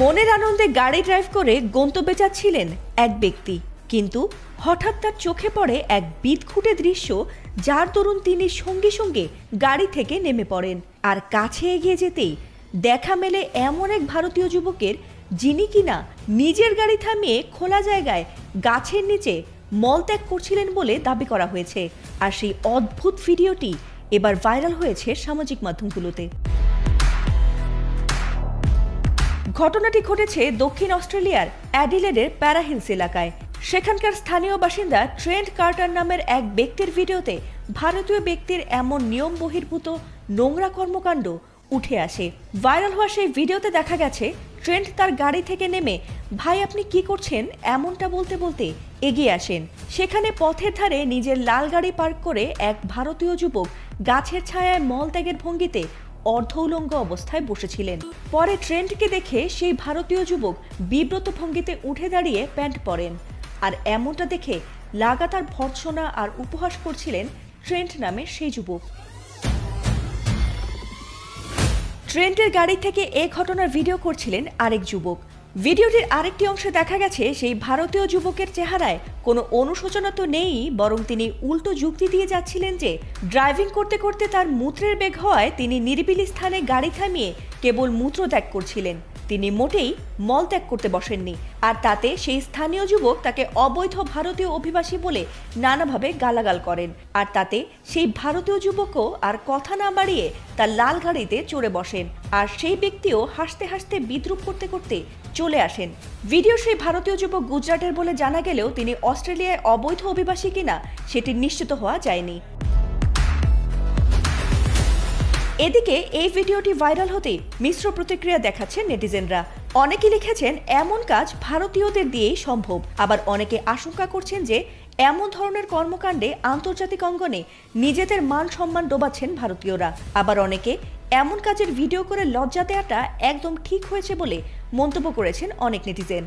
মনের আনন্দে গাড়ি ড্রাইভ করে গন্তব্যে যাচ্ছিলেন এক ব্যক্তি। কিন্তু হঠাৎ তার চোখে পড়ে এক বিদঘুটে দৃশ্য, যার দরুন তিনি সঙ্গে সঙ্গে গাড়ি থেকে নেমে পড়েন। আর কাছে এগিয়ে যেতেই দেখা মেলে এমন এক ভারতীয় যুবকের, যিনি কিনা নিজের গাড়ি থামিয়ে খোলা জায়গায় গাছের নিচে মলত্যাগ করছিলেন বলে দাবি করা হয়েছে। আর সেই অদ্ভুত ভিডিওটি এবার ভাইরাল হয়েছে সামাজিক মাধ্যমগুলোতে। ঘটনাটি ঘটেছে দক্ষিণ অস্ট্রেলিয়ার অ্যাডিলেডের প্যারাহিলস এলাকায়। সেখানকার স্থানীয় বাসিন্দা ট্রেন্ট কার্টার নামের এক ব্যক্তির ভিডিওতে ভারতীয় ব্যক্তির এমন নিয়ম বহির্ভূত নোংরা কর্মকাণ্ড উঠে আসে। ভাইরাল হওয়া সেই ভিডিওতে দেখা গেছে, ট্রেন্ট তার গাড়ি থেকে নেমে, ভাই, আপনি কি করছেন? এমনটা বলতে বলতে এগিয়ে আসেন। সেখানে পথের ধারে নিজের লাল গাড়ি পার্ক করে এক ভারতীয় যুবক গাছের ছায়ায় মলত্যাগের ভঙ্গিতে অর্ধ উলঙ্গ অবস্থায় বসেছিলেন। পরে ট্রেন্ডকে দেখে সেই ভারতীয় যুবক বিব্রত ভঙ্গিতে উঠে দাঁড়িয়ে প্যান্ট পরেন। আর এমনটা দেখে লাগাতার ভর্সনা আর উপহাস করছিলেন ট্রেন্ট নামে সেই যুবক। ট্রেন্টের গাড়ি থেকে এ ঘটনার ভিডিও করছিলেন আরেক যুবক। ভিডিওটির আরেকটি অংশে দেখা গেছে, সেই ভারতীয় যুবকের চেহারায় কোনো অনুশোচনা তো নেই, বরং তিনি উল্টো যুক্তি দিয়ে যাচ্ছিলেন যে, ড্রাইভিং করতে করতে তার মূত্রের বেগ হওয়ায় তিনি নিরিবিলি স্থানে গাড়ি থামিয়ে কেবল মূত্র ত্যাগ করছিলেন। তিনি মোটেই মল ত্যাগ করতে বসেননি। আর তাতে সেই স্থানীয় যুবক তাকে অবৈধ ভারতীয় অভিবাসী বলে নানাভাবে গালাগাল করেন। আর তাতে সেই ভারতীয় যুবকও আর কথা না বাড়িয়ে তার লাল গাড়িতে চড়ে বসেন। আর সেই ব্যক্তিও হাসতে হাসতে বিদ্রুপ করতে করতে চলে আসেন। ভিডিও সেই ভারতীয় যুবক গুজরাটের বলে জানা গেলেও তিনি অস্ট্রেলিয়ায় অবৈধ অভিবাসী কিনা সেটি নিশ্চিত হওয়া যায়নি। এদিকে এই ভিডিওটি ভাইরাল হতেই মিশ্র প্রতিক্রিয়া দেখাচ্ছেন নেটিজেনরা। অনেকে লিখেছেন, এমন কাজ ভারতীয়দের দিয়েই সম্ভব। আবার অনেকে আশঙ্কা করছেন যে, এমন ধরনের কর্মকাণ্ডে আন্তর্জাতিক অঙ্গনে নিজেদের মান সম্মান ডোবাচ্ছেন ভারতীয়রা। আবার অনেকে এমন কাজের ভিডিও করে লজ্জা দেওয়াটা একদম ঠিক হয়েছে বলে মন্তব্য করেছেন অনেক নেটিজেন।